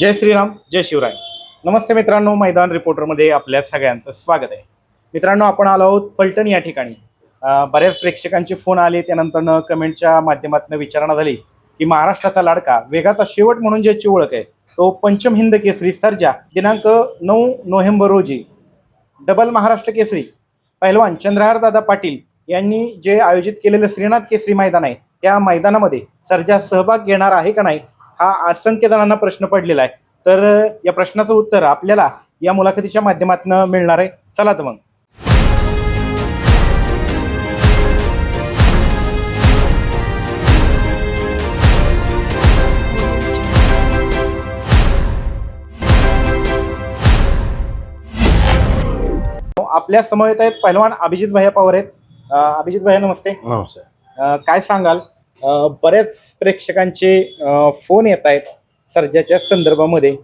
जय श्रीराम जय शिवराय. नमस्ते मित्रांनो मैदान रिपोर्टरमध्ये आपल्या सगळ्यांचं स्वागत आहे. मित्रांनो आपण आलो आहोत फलटण या ठिकाणी. बऱ्याच प्रेक्षकांचे फोन आले त्यानंतर कमेंटच्या माध्यमातून विचारणा झाली की महाराष्ट्राचा लाडका वेगाचा शेवट म्हणून ज्याची ओळख आहे तो पंचम हिंद केसरी सर्जा दिनांक नऊ नोव्हेंबर रोजी. डबल महाराष्ट्र केसरी पहिलवान चंद्रहार दादा पाटील यांनी जे आयोजित केलेलं श्रीनाथ केसरी मैदान आहे त्या मैदानामध्ये सर्जा सहभाग घेणार आहे का नाही हा असंख्य जणांना प्रश्न पडलेला आहे. तर या प्रश्नाचं उत्तर आपल्याला या मुलाखतीच्या माध्यमातून मिळणार आहे. चला तर मग. आपल्या समवेत आहेत पहिलवान अभिजित भैया पवार आहेत. अभिजित भैया नमस्ते. नमस्कार अ, काय सांगाल? बऱ्याच प्रेक्षकांचे फोन येत आहेत सर्जाच्या संदर्भामध्ये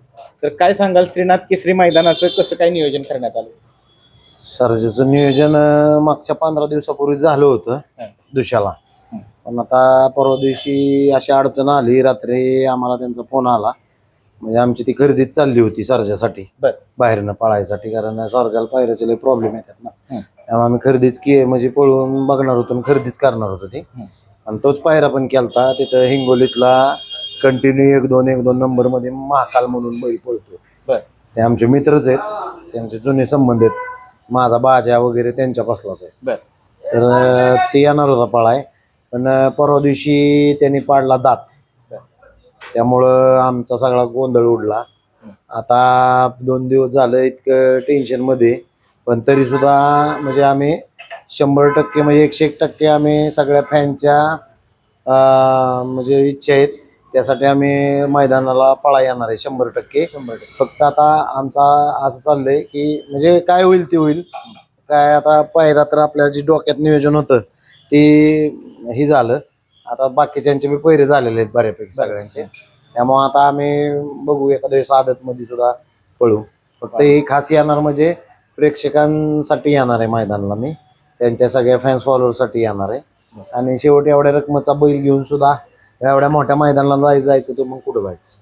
तर काय सांगाल श्रीनाथ केसरी मैदानाचं कसं काय नियोजन करण्यात आलं सर्जेचं नियोजन मागच्या पंधरा दिवसापूर्वी झालं होतं. दुशाला. पण आता परवा दिवशी अशी अडचण आली रात्री आम्हाला त्यांचा फोन आला म्हणजे आमची ती खरेदीच चालली होती सर्जासाठी. बाहेरनं पळायसाठी कारण सर्जाला पायऱ्याचे लय प्रॉब्लेम येतात ना. त्यामुळे आम्ही खरेदीच की म्हणजे पळून बघणार होतो खरेदीच करणार होतो ती. आणि तोच पायरा पण केलता तिथं हिंगोलीतला कंटिन्यू एक दोन एक दोन नंबरमध्ये महाकाल म्हणून बैल पळतो. बर. ते आमचे मित्रच आहेत त्यांचे जुने संबंध आहेत. माझा बाजा वगैरे त्यांच्यापासलाच आहे. बर. तर ते येणार होता पळाय पण परवा दिवशी त्यांनी पाडला दात. त्यामुळं आमचा सगळा गोंधळ उडला. आता दोन दिवस झालं इतकं टेन्शनमध्ये. पण तरी सुद्धा म्हणजे आम्ही शंभर टक्के म्हणजे एकशे एक टक्के आम्ही सगळ्या फॅनच्या म्हणजे इच्छा आहेत. त्यासाठी आम्ही मैदानाला पळा येणार आहे शंभर टक्के. शंभर टक्के. फक्त आता आमचा असं चाललंय की म्हणजे काय होईल ते होईल. काय आता पायरा तर आपल्या जे डोक्यात नियोजन होतं ते हे झालं. आता बाकीच्यांचे बी पैरे झालेले आहेत बऱ्यापैकी सगळ्यांचे. त्यामुळे आता आम्ही बघू एखाद्या वेळेस आदत मध्ये सुद्धा पळू. फक्त हे खास येणार म्हणजे प्रेक्षकांसाठी येणार आहे मैदानाला मी. त्यांच्या सगळ्या फॅन्स फॉलोअरसाठी येणार आहे. आणि शेवट एवढ्या रकमेचा बैल घेऊन सुद्धा एवढ्या मोठ्या मैदानाला जाय- जायचं तर मग कुठं जायचं?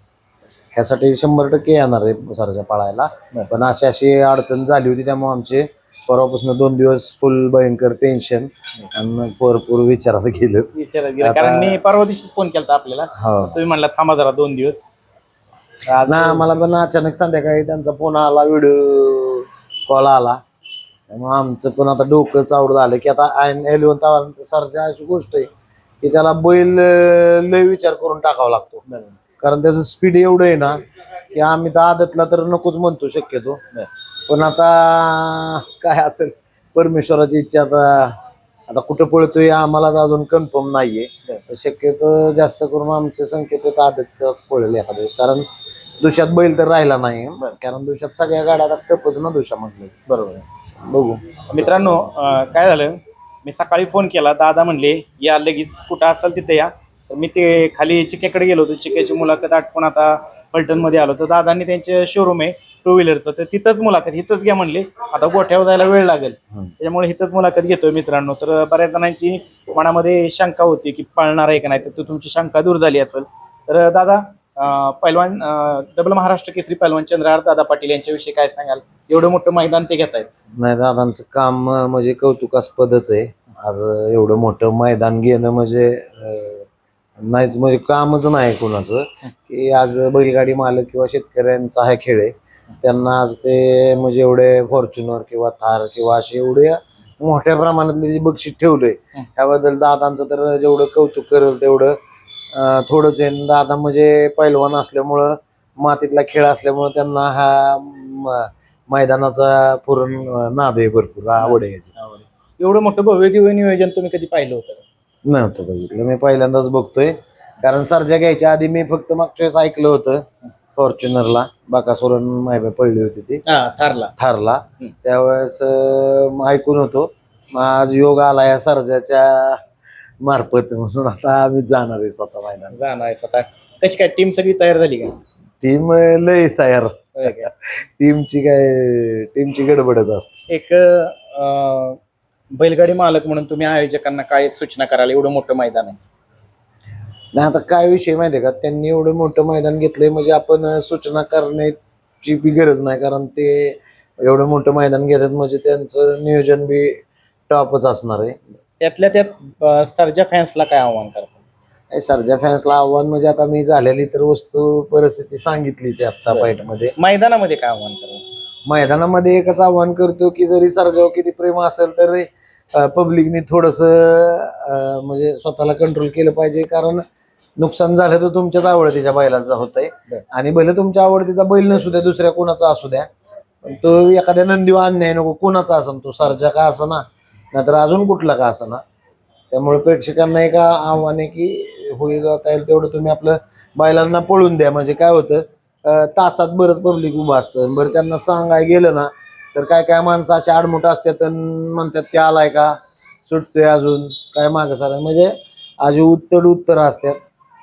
ह्यासाठी शंभर टक्के येणार आहे सरच्या पाळायला. पण अशी अशी अडचण झाली होती त्यामुळे आमचे परवापासून दोन दिवस फुल भयंकर टेन्शन आणि भरपूर विचारात गेलं. विचारात गेलं. कारण मी परवा दिवशीच फोन केला आपल्याला. हो. तुम्ही म्हणला थांबा जरा दोन दिवस. ना मला पण अचानक संध्याकाळी त्यांचा फोन आला व्हिडिओ कॉल आला त्यामुळे आमचं पण आता डोकं चावड झालं की आता एलिव्हन सरच्या अशी गोष्ट आहे की त्याला बैल अं, लय विचार करून टाकावा लागतो. कारण त्याचं स्पीड एवढं आहे ना की आम्ही तर आदतला तर नकोच म्हणतो शक्यतो. पण आता काय असेल परमेश्वराची इच्छा आता आता कुठं पळतोय आम्हाला तर अजून कन्फर्म नाहीये. तर शक्यतो जास्त करून आमचे संकेत आहेत आदतच्या पळेल एखाद्या वेळेस कारण दुशात बैल तर राहिला नाही. कारण दुशात सगळ्या गाड्या आता टपच ना दुशा म्हटलं. बरोबर आहे. बघू. मित्रांनो अं, काय झालं? मी सकाळी फोन केला. दादा म्हणले या लगेच कुठं असेल तिथे या. तर मी ते खाली चिक्याकडे गेलो होतो. चिक्याची मुलाखत आटपून आता फलटणमध्ये आलो तर दादांनी त्यांचे शोरूम आहे टू व्हीलरचं तर तिथंच मुलाखत इथंच घ्या म्हणले. आता गोठ्यावर जायला वेळ लागेल. त्याच्यामुळे इथंच मुलाखत घेतोय मित्रांनो. तर बऱ्याच जणांची मनामध्ये शंका होती की पळणार आहे का नाही? तर ती तुमची शंका दूर झाली असेल. तर दादा पैलवान डबल महाराष्ट्र केसरी पैलवान चंद्रहार दादा पाटील यांच्याविषयी काय सांगाल? एवढं मोठं मैदान ते घेत आहेत नाही दादांचं काम अं, म्हणजे कौतुकास्पदच आहे. आज अं, एवढं मोठं मैदान घेणं म्हणजे अं, नाहीच म्हणजे कामच नाही कोणाचं. की आज बैलगाडी मालक किंवा शेतकऱ्यांचा हा खेळ आहे. त्यांना आज ते म्हणजे एवढे फॉर्च्युनर किंवा थार किंवा असे एवढे मोठ्या प्रमाणातले जे बक्षीस ठेवलंय हं. त्याबद्दल दादांचं तर जेवढं कौतुक करेल तेवढं आहे आणि दादा म्हणजे पैलवान असल्यामुळं मातीतला खेळ असल्यामुळं त्यांना हा मैदानाचा पुरण नाद आहे भरपूर आवड आहे याची. एवढं मोठं भव्य दिव्य नियोजन तुम्ही कधी पाहिलं होतं? नव्हतं बघितलं. मी पहिल्यांदाच बघतोय. कारण सर्जा घ्यायच्या आधी मी फक्त मागच्या वेळेस ऐकलं होतं फॉर्च्युनरला. बाकासोरण माहिती पडली होती ती. थारला. थारला. त्यावेळेस ऐकून होतो. आज योग आला या सर्जाच्या मार्फत म्हणून आता आम्ही जाणार आहे स्वतः मैदान जाणार आहे आता कशी काय टीम सगळी तयार झाली का? टीम लय तयार. होय? टीमची काय टीमची गडबडच असते. एक अं, बैलगाडी मालक म्हणून तुम्ही आयोजकांना काय सूचना कराल? एवढं मोठं मैदान आहे. नाही आता काय विषय माहितीये का? त्यांनी एवढं मोठं मैदान घेतलंय म्हणजे आपण अं, सूचना करण्याची बी गरज नाही कारण ते एवढं मोठं मैदान घेतात म्हणजे त्यांचं नियोजन बी टॉपच असणार आहे. त्यातल्या त्यात सरजा फॅन्सला काय आव्हान करतो? नाही, सरजा फॅन्सला आव्हान म्हणजे आता मी झालेली तर वस्तू परिस्थिती सांगितलीच आहे आता बरं. फाईटमध्ये. मैदानामध्ये काय आव्हान करतो? मैदानामध्ये एकच आव्हान करतो की जरी सरजावर किती प्रेम असेल तर पब्लिकनी थोडस म्हणजे स्वतःला कंट्रोल केलं पाहिजे. कारण नुकसान झालं तर तुमच्याच आवडतीच्या बैलांचं होतंय. बरं. आणि भले तुमच्या आवडतीचा बैल नसू द्या दुसऱ्या कोणाचा असू द्या पण तो एखाद्या नंदीवा अन्याय नको कोणाचा असन तो सरजा का असा ना. नाहीतर अजून कुठला का असा ना? त्यामुळे प्रेक्षकांना एक आव्हान आहे की होईल आता येईल तेवढं तुम्ही आपलं बैलांना पळून द्या. म्हणजे काय होतं तासात बरंच पब्लिक उभं असतं. बरं त्यांना सांगाय गेलं ना तर काय काय माणसं अशी आडमुठ असतात म्हणतात ते आलाय का? सुटतोय अजून. काय मागं सारा म्हणजे अशी उत्तड उत्तर असतात.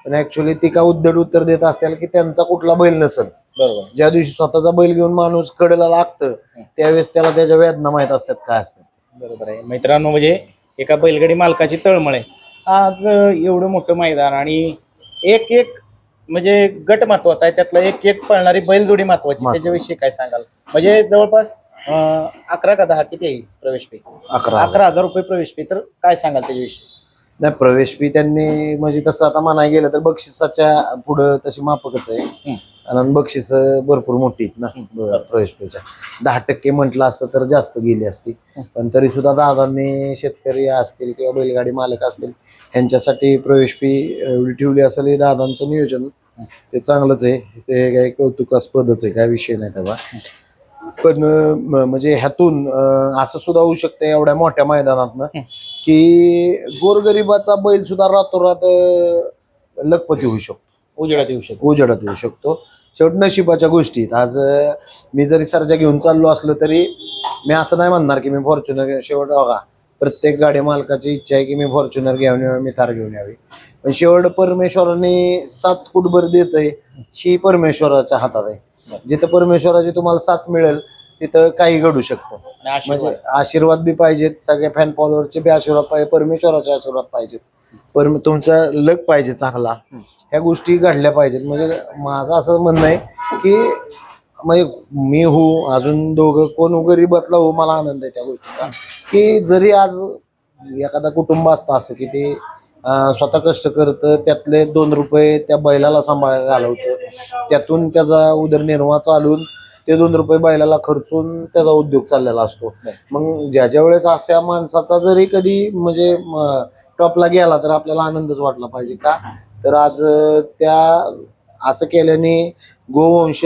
पण ऍक्च्युली ती का उद्धड उत्तर देत असतील की त्यांचा कुठला बैल नसेल. बरोबर. ज्या दिवशी स्वतःचा बैल घेऊन माणूस कडेला लागतं त्यावेळेस त्याला त्याच्या वेदना माहीत असतात काय असतात. बरोबर आहे. मित्रांनो म्हणजे एका बैलगाडी मालकाची तळमळ आहे. आज एवढं मोठं मैदान आणि एक एक म्हणजे गट महत्त्वाचा आहे. त्यातला एक एक पळणारी बैलजोडी महत्वाची. त्याच्याविषयी काय सांगाल? म्हणजे जवळपास अं, अकरा का दहा किती आहे प्रवेश फी अकरा हजार. अकरा हजार रुपये प्रवेश फी तर काय सांगाल त्याच्याविषयी? नाही प्रवेश फी त्यांनी म्हणजे तसं आता म्हणाय गेलं तर बक्षिसाच्या पुढं तशी माफकच आहे. आणि बक्षीस भरपूर मोठी आहेत ना प्रवेश फीच्या दहा टक्के म्हटलं असतं तर जास्त गेली असती. पण तरी सुद्धा दादांनी शेतकरी असतील किंवा बैलगाडी मालक असतील यांच्यासाठी प्रवेश फी एवढी ठेवली असेल हे दादांचं नियोजन. ते चांगलंच आहे. ते काही कौतुकास्पदच आहे काय विषय नाही तेव्हा. पण म्हणजे ह्यातून असं सुद्धा होऊ शकतं एवढ्या मोठ्या मैदानातनं की गोरगरिबाचा बैल सुद्धा रातोरात लखपती होऊ शकतो. उजेडात येऊ शकतो. उजेडात येऊ शकतो. शेवट नशिबाच्या गोष्टीत आज मी जरी सर्जा घेऊन चाललो असलो तरी मी असं नाही म्हणणार की मी फॉर्च्युनर शेवट बघा. प्रत्येक गाडी मालकाची इच्छा आहे की मी फॉर्च्युनर घेऊन यावी मी थार घेऊन यावी. पण शेवट परमेश्वराने सात कुटभर देत आहे ही परमेश्वराच्या हातात आहे. जिथं परमेश्वराची तुम्हाला साथ मिळेल तिथं काही घडू शकतं. म्हणजे आशीर्वाद बी पाहिजेत सगळ्या फॅन फॉलोअरचे बी आशीर्वाद पाहिजे परमेश्वराचे आशीर्वाद पाहिजेत. पर तुमचा लक पाहिजे चांगला. ह्या गोष्टी घडल्या पाहिजेत. म्हणजे माझं असं म्हणणं आहे की म्हणजे मी हो अजून दोघं कोण गरीबातला हो मला आनंद आहे त्या गोष्टीचा. की जरी आज एखादा कुटुंब असतं असं की ते स्वतः कष्ट करतं त्यातले दोन रुपये त्या बैलाला सांभाळ घालवतं त्यातून त्याचा उदरनिर्वाह चालून ते दोन रुपये बैलाला खर्चून त्याचा उद्योग चाललेला असतो. मग ज्या ज्या वेळेस अशा माणसाचा जरी कधी म्हणजे टॉपला गेला तर आपल्याला आनंदच वाटला पाहिजे का? तर आज त्या असं केल्याने गोवंश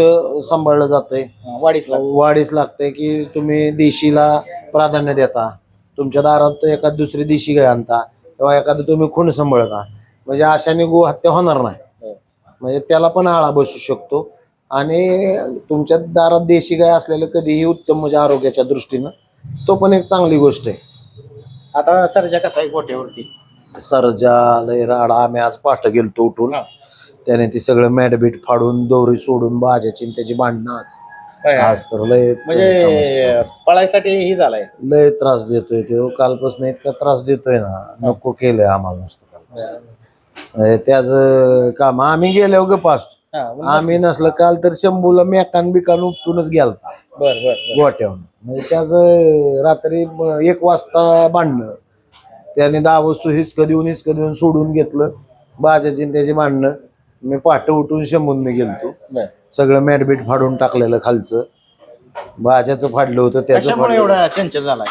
सांभाळलं जातंय. वाढीस. वाढीस लागतंय की तुम्ही देशीला प्राधान्य देता. तुमच्या दारात एखाद दुसरी देशी गाय आणता किंवा एखादं तुम्ही खूण सांभाळता. म्हणजे अशाने गो हत्या होणार नाही. हो. म्हणजे त्याला पण आळा बसू शकतो. आणि तुमच्या दारात देशी गाय असलेलं कधीही उत्तम म्हणजे आरोग्याच्या दृष्टीनं तो पण एक चांगली गोष्ट आहे. आता सरजा कसा आहे गोट्यावरती? सरजा लय राडा. आम्ही आज पाठ गेलतो उठून. हा. त्याने ती सगळं मॅडबीट फाडून दोरी सोडून बाजाची आणि त्याची भांडणं आज. आज तर लय म्हणजे पळायसाठी ही झालाय. लय त्रास देतोय तो. कालपासून इतका त्रास देतोय ना. नको केलंय आम्हाला नुसतं कालपासून. त्याच काम. आम्ही गेल्यावर गप असतो. आम्ही नसलं काल तर शंभूला मेकान बिकान उपटूनच गेलता. बर बर म्हणजे त्याच रात्री एक वाजता भांडणं. त्याने दहा वस्तू हिचकं देऊन हिचकं देऊन सोडून घेतलं. बाजाची त्याची भांडणं. मी पाठ उठून शंभून गेलतो. सगळं मॅटबीट फाडून टाकलेलं खालचं. बाजाचं फाडलं होतं त्याचं एवढा चंचल झालाय?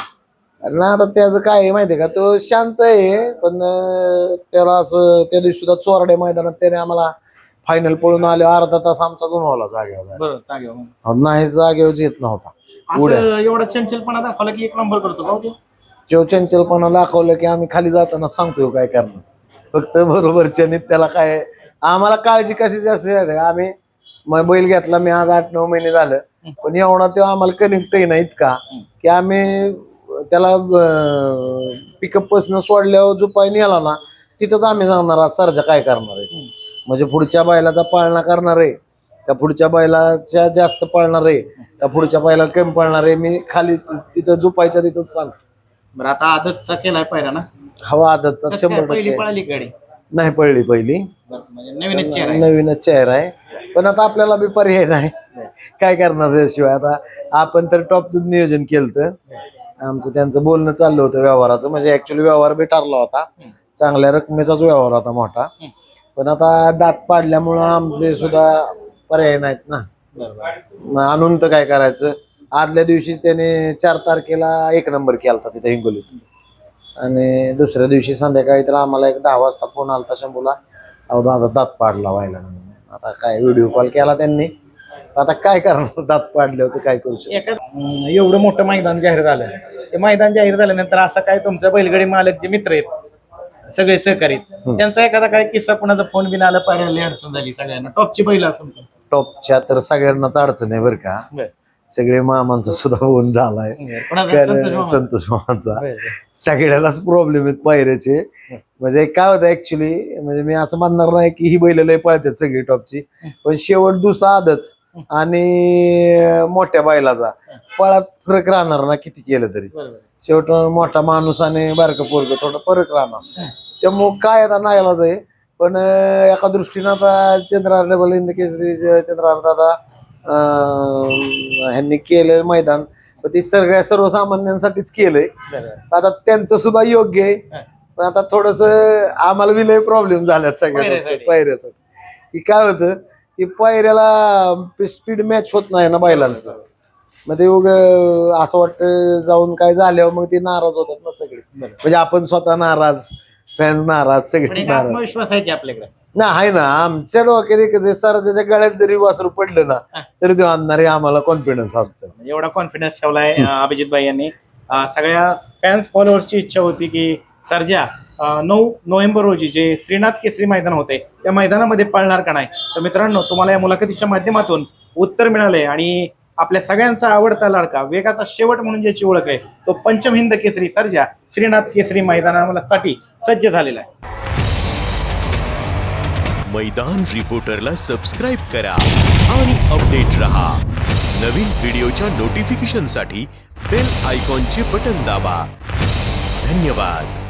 ना आता त्याचं काय आहे माहितीये का? तो शांत आहे पण त्याला असं त्या दिवशी सुद्धा चोरड्या मैदानात त्याने आम्हाला फायनल पळून आले अर्धा तास आमचा गुमावला जागेवर. बरं मग. नाही जागेवर येत नव्हता. उड्या. असं एवढा चंचलपणा दाखवला की एक नंबर करतो का हो तो? जेव चंचलपणा दाखवलं की आम्ही खाली जाताना सांगतो काय करणार. फक्त बरोबरच्या नीत त्याला काय आम्हाला काळजी कशी जास्त आहे, आम्ही मग बैल घेतला मी आज आठ नऊ महिने झालं. पण एवढा तो आम्हाला कनेक्ट आहे ना इतका की आम्ही त्याला पिकअपपासून सोडल्यावर जो पाय नेला ना तिथंच आम्ही सांगणार आज सरजा काय करणार आहे? म्हणजे पुढच्या बैलाचा पाळणा करणार आहे का पुढच्या बैलाच्या जास्त पळणार आहे का पुढच्या बैला कमी पळणार आहे मी खाली तिथं झोपायच्या तिथंच सांग बरं आता आदतचा केलाय पाहिला ना? हवा आदतचा कसं काय शंभर पहिली टक्के. पळाली गाडी? नाही पडली पहिली. म्हणजे नवीनच चेहरा आहे. नवीनच चेहरा आहे. पण आता आपल्याला बी पर्याय नाही. काय करणार त्याशिवाय? आता आपण तर टॉपचं नियोजन केलं आमचं त्यांचं बोलणं चाललं होतं व्यवहाराचं. म्हणजे ऍक्च्युली व्यवहार बी ठरला होता. चांगल्या रकमेचाच व्यवहार होता मोठा. पण आता दात पाडल्यामुळं आमचे सुद्धा पर्याय नाहीत ना. मग आणून तर काय करायचं? आदल्या दिवशी त्याने चार तारखेला एक नंबर केला तिथे हिंगोलीत. आणि दुसऱ्या दिवशी संध्याकाळी तर आम्हाला एक दहा वाजता फोन आला होता शंभूला अहो दादा दात पाडला व्हायला म्हणून. आता काय व्हिडिओ कॉल केला त्यांनी. आता काय करणार? दात पाडले होते काय करू शकतो एवढं मोठं मैदान जाहीर झालं. ते मैदान जाहीर झाल्यानंतर असं काय तुमचं बैलगडी मालक जे मित्र आहेत? सगळे सहकारी त्यांचा एखादा काय किस्सा कुणाचा फोन बिन आला पर्याय अडचण झाली सगळ्यांना. टॉपची बैल असून पण. टॉपच्या तर सगळ्यांनाच अडचण आहे बरं का. बरं. सगळे मामांचा सुद्धा फोन झालाय. कोणाचा? कारण संतोष मामा? संतोष मामांचा. बरं. सगळ्यालाच प्रॉब्लेम आहेत पायऱ्याचे. म्हणजे काय होतं ऍक्च्युली म्हणजे मी असं म्हणणार नाही की ही बैल लय पळतात सगळी टॉपची. पण शेवट दुसरा आदत. आणि मोठ्या बैलाचा पळात फरक राहणार ना किती केलं तरी. शेवट मोठा माणूस आणि बारकं पोरग थोडं फरक राहणार. त्यामुळं काय आता नायलाच आहे पण एका दृष्टीनं आता चंद्रार डबल इंद केसरी चंद्रार दादा ह्यांनी केलं मैदान ते सगळ्या सर्वसामान्यांसाठीच केलंय. आता त्यांचं सुद्धा योग्य आहे. पण आता थोडस आम्हाला बी लय प्रॉब्लेम झाल्यात सगळ्या पायऱ्यासाठी की काय होतं की पायऱ्याला स्पीड मॅच होत नाही ना बैलांचं. मग ते उग असं वाटतं जाऊन काय झाल्यावर मग ते नाराज होतात ना सगळे. म्हणजे आपण स्वतः नाराज फॅन्स नाराज पण सगळे एक नाराज. आत्मविश्वास आहे की आपल्याकडे? ना आहे ना. आमच्या डोक्यात एकच आहे सराच्या गळ्यात जरी वासरू पडलं ना. तरी ते आणणारे आम्हाला कॉन्फिडन्स असतो. म्हणजे एवढा कॉन्फिडन्स ठेवलाय अभिजित भाई यांनी. अं, सगळ्या फॅन्स फॉलोअर्सची इच्छा होती की सर्जा नऊ नोव्हेंबर रोजी जे श्रीनाथ केसरी मैदान होते त्या मैदानामध्ये पळणार का नाही? तर मित्रांनो तुम्हाला या मुलाखतीच्या माध्यमातून उत्तर मिळालंय आणि आपल्या सगळ्यांचा आवडता लाडका वेगाचा शेवट म्हणून ज्याची ओळख आहे तो पंचम हिंद केसरी सर्जा श्रीनाथ केसरी मैदानासाठी सज्ज झालेला आहे. मैदान रिपोर्टरला सबस्क्राईब करा आणि अपडेट रहा. नवीन व्हिडिओच्या नोटिफिकेशनसाठी बेल आयकॉनचे बटन दाबा. धन्यवाद.